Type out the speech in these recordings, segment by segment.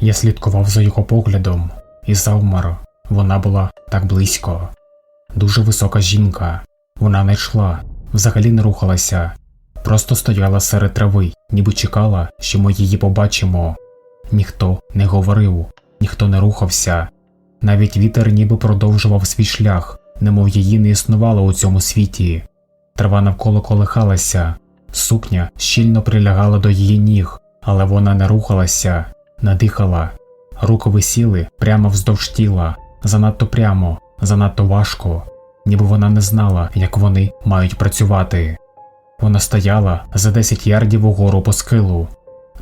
Я слідкував за його поглядом і завмер. Вона була так близько. Дуже висока жінка. Вона не йшла, взагалі не рухалася, просто стояла серед трави, ніби чекала, що ми її побачимо. Ніхто не говорив, ніхто не рухався. Навіть вітер ніби продовжував свій шлях, немов її не існувало у цьому світі. Трава навколо колихалася, сукня щільно прилягала до її ніг, але вона не рухалася, не дихала. Руки висіли прямо вздовж тіла, занадто прямо, занадто важко, ніби вона не знала, як вони мають працювати. Вона стояла за 10 ярдів угору по схилу,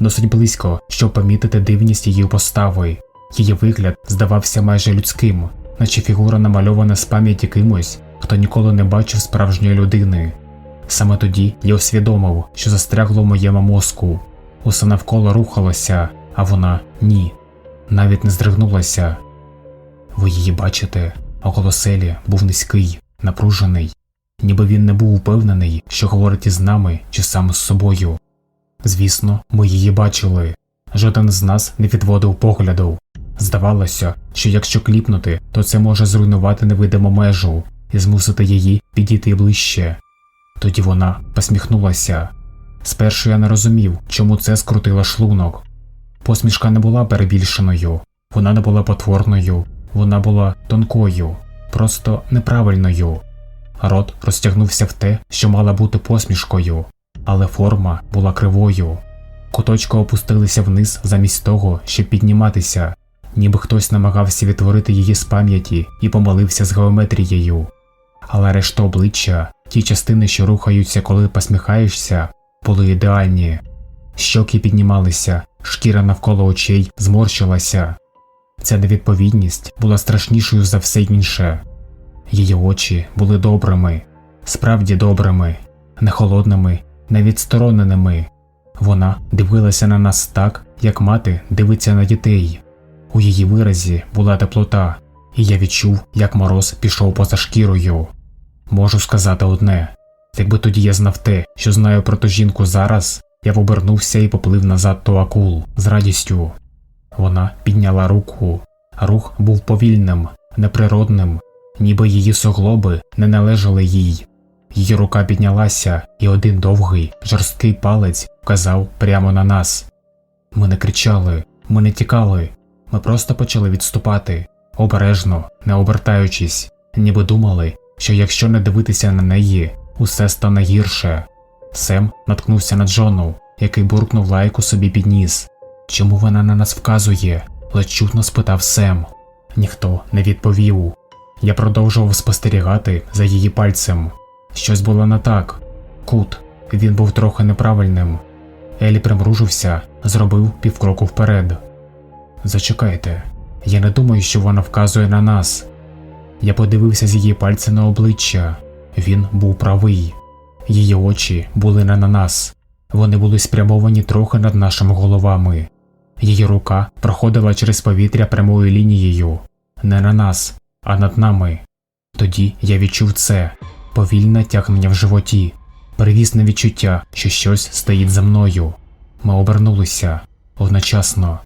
досить близько, щоб помітити дивність її постави. Її вигляд здавався майже людським, наче фігура намальована з пам'яті кимось, хто ніколи не бачив справжньої людини. Саме тоді я усвідомив, що застрягло в моєму мозку. Усе навколо рухалося, а вона ні, навіть не здригнулася. Ви її бачите, а голос Елі був низький, напружений, ніби він не був упевнений, що говорить із нами чи сам з собою. Звісно, ми її бачили. Жоден з нас не відводив погляду. Здавалося, що якщо кліпнути, то це може зруйнувати невидиму межу і змусити її підійти ближче. Тоді вона посміхнулася. Спершу я не розумів, чому це скрутило шлунок. Посмішка не була перебільшеною, вона не була потворною, вона була тонкою, просто неправильною. Рот розтягнувся в те, що мала бути посмішкою, але форма була кривою. Куточки опустилися вниз замість того, щоб підніматися, ніби хтось намагався відтворити її з пам'яті і помилився з геометрією. Але решта обличчя, ті частини, що рухаються, коли посміхаєшся, були ідеальні. Щоки піднімалися, шкіра навколо очей зморщилася. Ця невідповідність була страшнішою за все інше. Її очі були добрими, справді добрими, не холодними, не відстороненими. Вона дивилася на нас так, як мати дивиться на дітей. У її виразі була теплота, і я відчув, як мороз пішов поза шкірою. Можу сказати одне якби тоді я знав те, що знаю про ту жінку зараз, я обернувся і поплив назад до акул з радістю. Вона підняла руку, рух був повільним, неприродним, ніби її суглоби не належали їй. Її рука піднялася, і один довгий, жорсткий палець вказав прямо на нас. Ми не кричали, ми не тікали, ми просто почали відступати, обережно, не обертаючись, ніби думали, що якщо не дивитися на неї, усе стане гірше. Сем наткнувся на Джону, який буркнув лайку собі під ніс. Чому вона на нас вказує? ледь чутно спитав Сем. Ніхто не відповів. Я продовжував спостерігати за її пальцем. Щось було не так. Кут, він був трохи неправильним. Елі примружився, зробив півкроку вперед. Зачекайте, я не думаю, що вона вказує на нас. Я подивився з її пальця на обличчя. Він був правий. Її очі були не на нас, вони були спрямовані трохи над нашими головами. Її рука проходила через повітря прямою лінією, не на нас, а над нами. Тоді я відчув це. Повільне тягнення в животі, привісне відчуття, що щось стоїть за мною. Ми обернулися. Одночасно.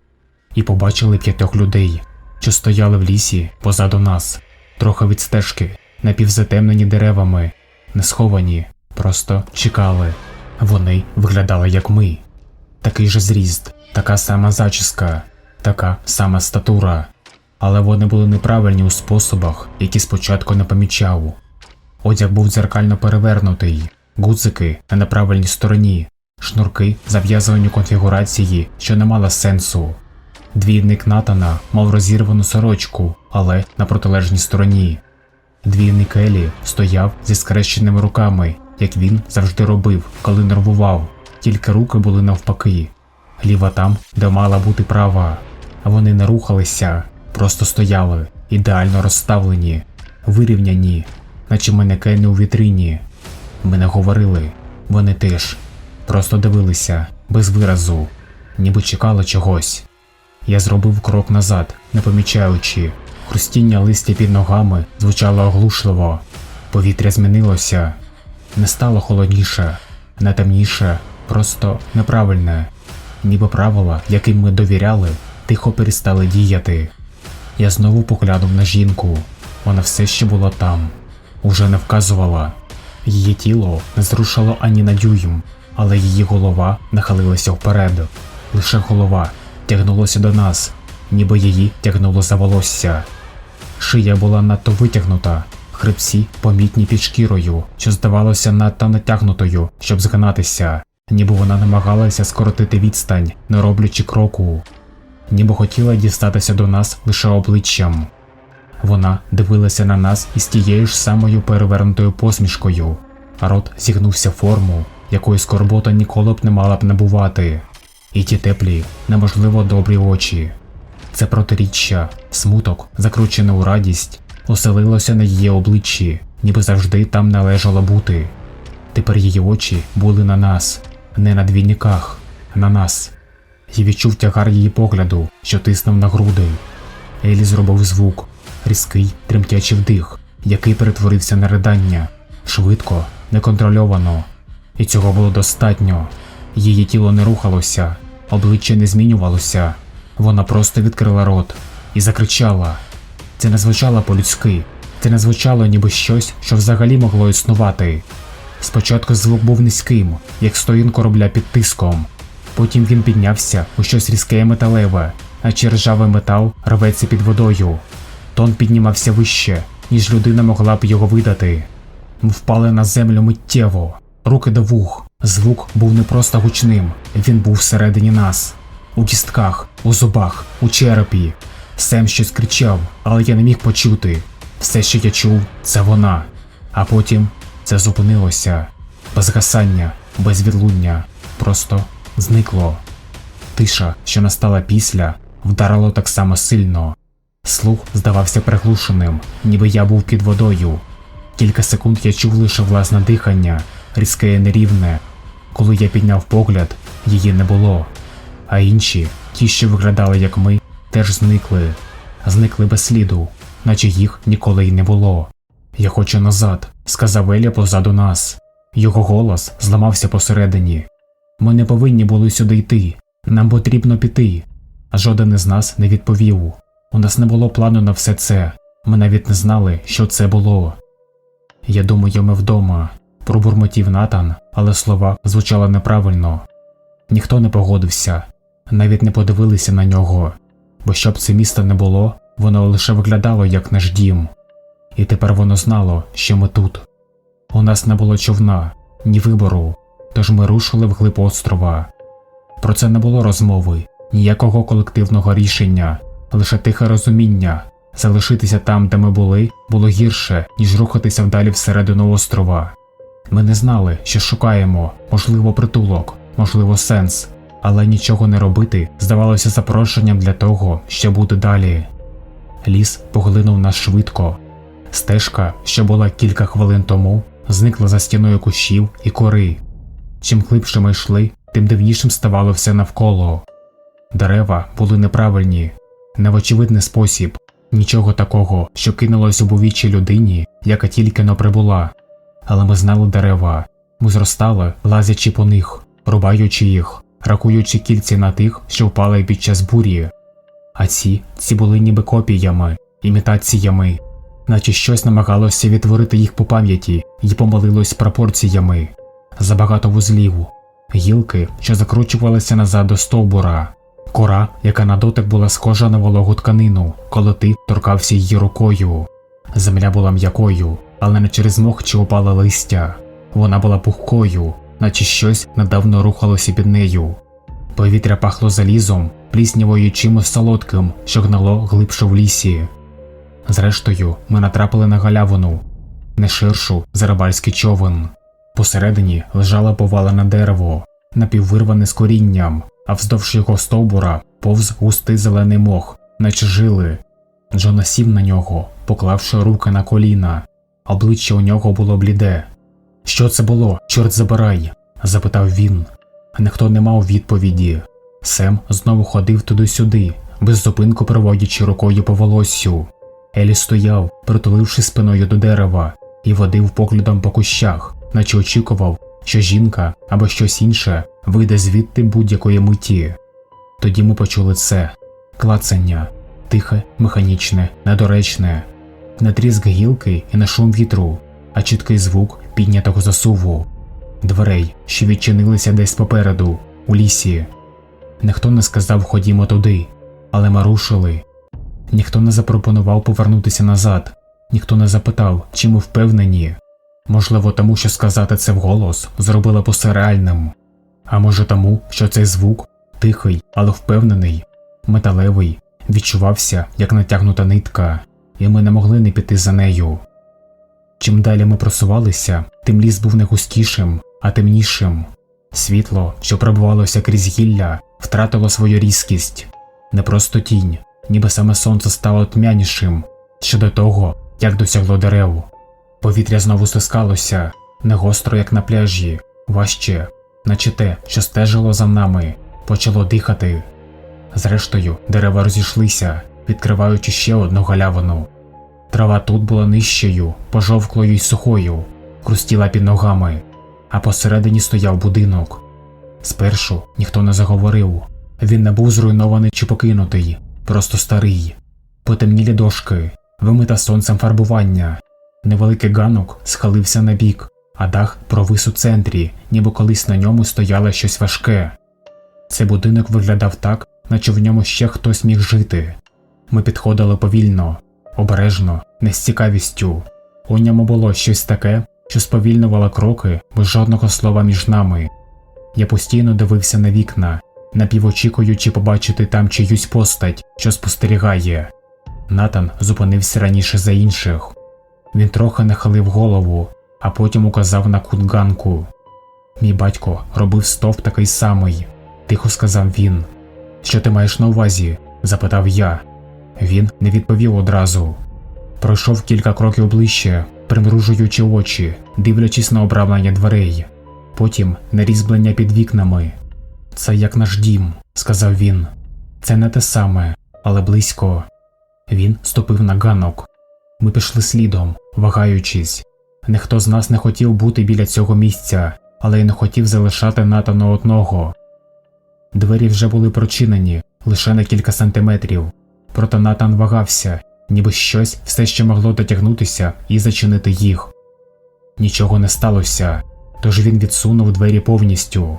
І побачили п'ятьох людей, що стояли в лісі позаду нас, трохи від стежки, напівзатемнені деревами, не сховані, просто чекали. Вони виглядали як ми. Такий же зріст, така сама зачіска, така сама статура, але вони були неправильні у способах, які спочатку не помічав. Одяг був дзеркально перевернутий, гудзики на неправильній стороні, шнурки зав'язані конфігурації, що не мала сенсу. Двійник Натана мав розірвану сорочку, але на протилежній стороні. Двійник Елі стояв зі скрещеними руками, як він завжди робив, коли нервував, тільки руки були навпаки. Ліва там, де мала бути права. Вони не рухалися, просто стояли, ідеально розставлені, вирівняні, наче манекени у вітрині. Ми не говорили, вони теж, просто дивилися, без виразу, ніби чекали чогось. Я зробив крок назад, не помічаючи. Хрустіння листя під ногами звучало оглушливо. Повітря змінилося. Не стало холодніше, не темніше, просто неправильне. Ніби правила, яким ми довіряли, тихо перестали діяти. Я знову поглянув на жінку. Вона все ще була там, уже не вказувала. Її тіло не зрушило ані на дюйм, але її голова нахилилася вперед. Лише голова тягнулася до нас, ніби її тягнуло за волосся. Шия була надто витягнута, хребці помітні під шкірою, що здавалося надто натягнутою, щоб згинатися, ніби вона намагалася скоротити відстань, не роблячи кроку, ніби хотіла дістатися до нас лише обличчям. Вона дивилася на нас із тією ж самою перевернутою посмішкою, рот зігнувся форму, якої скорбота ніколи б не мала б набувати, і ті теплі, неможливо добрі очі. Це протиріччя, смуток, закручене у радість, оселилося на її обличчі, ніби завжди там належало бути. Тепер її очі були на нас, не на двійниках, на нас. Я відчув тягар її погляду, що тиснув на груди. Елі зробив звук, різкий, тремтячий вдих, який перетворився на ридання, швидко, неконтрольовано. І цього було достатньо. Її тіло не рухалося, обличчя не змінювалося. Вона просто відкрила рот і закричала. Це не звучало по-людськи, це не звучало ніби щось, що взагалі могло існувати. Спочатку звук був низьким, як стоїн корабля під тиском. Потім він піднявся у щось різке і металеве, наче ржавий метал рветься під водою. Тон піднімався вище, ніж людина могла б його видати. Ми впали на землю миттєво, руки до вух. Звук був не просто гучним, він був всередині нас, у кістках, у зубах, у черепі. Сем щось кричав, але я не міг почути. Все, що я чув, це вона. А потім це зупинилося. Без гасання, без відлуння. Просто зникло. Тиша, що настала після, вдарило так само сильно. Слух здавався приглушеним, ніби я був під водою. Кілька секунд я чув лише власне дихання, різке і нерівне. Коли я підняв погляд, її не було. А інші, ті, що виглядали як ми, теж зникли. Зникли без сліду, наче їх ніколи й не було. Я хочу назад, сказав Еля позаду нас. Його голос зламався посередині. Ми не повинні були сюди йти. Нам потрібно піти. Жоден із нас не відповів. У нас не було плану на все це. Ми навіть не знали, що це було. Я думаю, ми вдома, пробурмотів Натан, але слова звучали неправильно. Ніхто не погодився, навіть не подивилися на нього, бо щоб це місто не було, воно лише виглядало як наш дім. І тепер воно знало, що ми тут. У нас не було човна, ні вибору, тож ми рушили вглиб острова. Про це не було розмови, ніякого колективного рішення, лише тихе розуміння. Залишитися там, де ми були, було гірше, ніж рухатися вдалі всередину острова. Ми не знали, що шукаємо, можливо, притулок, можливо, сенс, але нічого не робити здавалося запрошенням для того, що буде далі. Ліс поглинув нас швидко. Стежка, що була кілька хвилин тому, зникла за стіною кущів і кори. Чим глибше ми йшли, тим дивнішим ставало все навколо. Дерева були неправильні, не в очевидний спосіб, нічого такого, що кинулось у вічі людині, яка тільки но прибула. Але ми знали дерева, ми зростали, лазячи по них, рубаючи їх, рахуючи кільці на тих, що впали під час бурі. А ці, ці були ніби копіями, імітаціями, наче щось намагалося відтворити їх по пам'яті і помилилось пропорціями, забагато вузлів, гілки, що закручувалися назад до стовбура, кора, яка на дотик була схожа на вологу тканину, коли ти торкався її рукою. Земля була м'якою, але не через мох чи опале листя. Вона була пухкою, наче щось недавно рухалося під нею. Повітря пахло залізом, пліснявою чимось солодким, що гнало глибше в лісі. Зрештою, ми натрапили на галявину, не ширшу за рибальський човен. Посередині лежало повалене дерево, напіввирване з корінням, а вздовж його стовбура повз густий зелений мох, наче жили. Джона сів на нього, поклавши руки на коліна. Обличчя у нього було бліде. Що це було, чорт забирай? запитав він. Ніхто не мав відповіді. Сем знову ходив туди-сюди, без зупинку проводячи рукою по волоссю. Елі стояв, притуливши спиною до дерева, і водив поглядом по кущах, наче очікував, що жінка або щось інше вийде звідти будь-якої миті. Тоді ми почули це клацання, тихе, механічне, недоречне, не тріск гілки і не шум вітру, а чіткий звук піднятого засуву, дверей, що відчинилися десь попереду, у лісі. Ніхто не сказав ходімо туди, але ми рушили. Ніхто не запропонував повернутися назад, ніхто не запитав, чи ми впевнені. Можливо, тому що сказати це вголос зробило б усе реальним. А може тому, що цей звук тихий, але впевнений, металевий, відчувався як натягнута нитка, і ми не могли не піти за нею. Чим далі ми просувалися, тим ліс був не густішим, а темнішим. Світло, що пробувалося крізь гілля, втратило свою різкість, не просто тінь, ніби саме сонце стало тьмянішим щодо того, як досягло дерев. Повітря знову стискалося, не гостро, як на пляжі, важче, наче те, що стежило за нами, почало дихати. Зрештою, дерева розійшлися, відкриваючи ще одну галявину. Трава тут була нижчою, пожовклою й сухою, хрустіла під ногами, а посередині стояв будинок. Спершу ніхто не заговорив, він не був зруйнований чи покинутий, просто старий. Потемнілі дошки, вимита сонцем фарбування. Невеликий ганок схилився на бік, а дах провис у центрі, ніби колись на ньому стояло щось важке. Цей будинок виглядав так, наче в ньому ще хтось міг жити. Ми підходили повільно, обережно, не з цікавістю. У ньому було щось таке, що сповільнювало кроки без жодного слова між нами. Я постійно дивився на вікна, напівочікуючи побачити там чиюсь постать, що спостерігає. Натан зупинився раніше за інших. Він трохи нахилив голову, а потім указав на кут ганку. Мій батько робив стовп такий самий, тихо сказав він. Що ти маєш на увазі? запитав я. Він не відповів одразу. Пройшов кілька кроків ближче, примружуючи очі, дивлячись на обрамлення дверей, потім на різьблення під вікнами. Це як наш дім, сказав він. Це не те саме, але близько. Він ступив на ганок. Ми пішли слідом, вагаючись. Ніхто з нас не хотів бути біля цього місця, але й не хотів залишати Натана одного. Двері вже були прочинені лише на кілька сантиметрів, проте Натан вагався, ніби щось все ще могло дотягнутися і зачинити їх. Нічого не сталося, тож він відсунув двері повністю.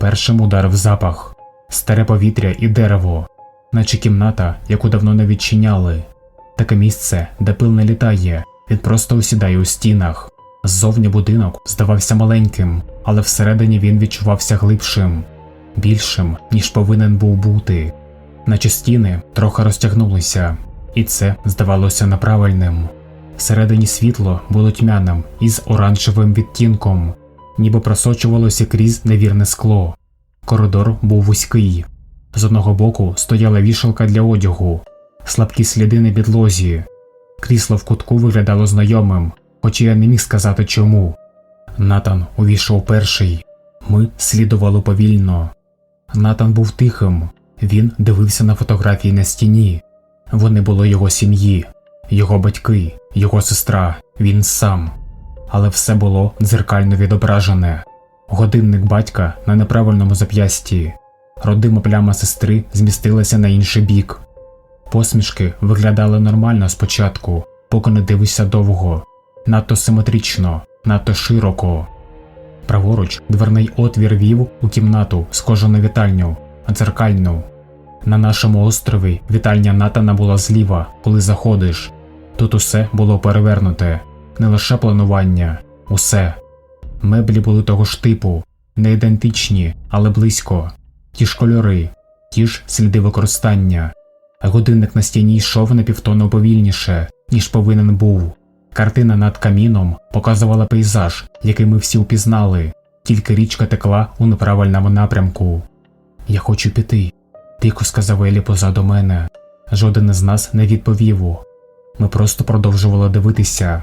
Першим ударив запах, старе повітря і дерево, наче кімната, яку давно не відчиняли. Таке місце, де пил не літає, він просто осідає у стінах. Ззовні будинок здавався маленьким, але всередині він відчувався глибшим, більшим, ніж повинен був бути. Наче стіни трохи розтягнулися, і це здавалося неправильним. Всередині світло було тьмяним із оранжевим відтінком, ніби просочувалося крізь невірне скло. Коридор був вузький. З одного боку стояла вішалка для одягу, слабкі сліди на підлозі. Крісло в кутку виглядало знайомим, хоча я не міг сказати чому. Натан увійшов перший. Ми слідували повільно. Натан був тихим. Він дивився на фотографії на стіні. Вони були його сім'ї, його батьки, його сестра, він сам. Але все було дзеркально відображене. Годинник батька на неправильному зап'ясті. Родима пляма сестри змістилася на інший бік. Посмішки виглядали нормально спочатку, поки не дивишся довго, надто симетрично, надто широко. Праворуч дверний отвір вів у кімнату, схожу на вітальню, дзеркальну. На нашому острові вітальня Натана була зліва, коли заходиш. Тут усе було перевернуте, не лише планування, усе. Меблі були того ж типу, не ідентичні, але близько, ті ж кольори, ті ж сліди використання. Годинник на стіні йшов на півтону повільніше, ніж повинен був. Картина над каміном показувала пейзаж, який ми всі впізнали, тільки річка текла у неправильному напрямку. Я хочу піти, тихо сказав Елі позаду мене. Жоден із нас не відповів. Ми просто продовжували дивитися.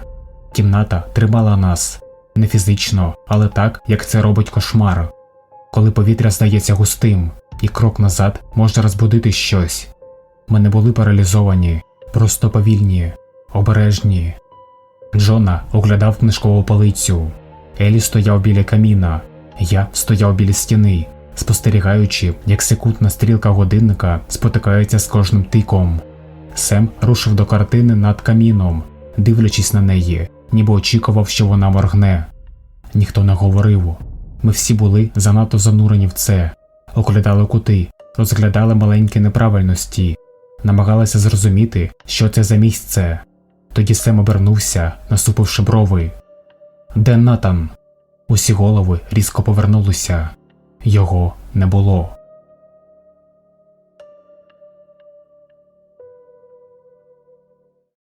Кімната тримала нас не фізично, але так, як це робить кошмар. Коли повітря здається густим, і крок назад може розбудити щось. Ми не були паралізовані, просто повільні, обережні. Джона оглядав книжкову полицю. Елі стояв біля каміна, я стояв біля стіни, спостерігаючи, як секундна стрілка годинника спотикається з кожним тиком. Сем рушив до картини над каміном, дивлячись на неї, ніби очікував, що вона моргне. Ніхто не говорив. Ми всі були занадто занурені в це, оглядали кути, розглядали маленькі неправильності, намагалися зрозуміти, що це за місце. Тоді Сем обернувся, насупивши брови. Де Натан? Усі голови різко повернулися. Його не було.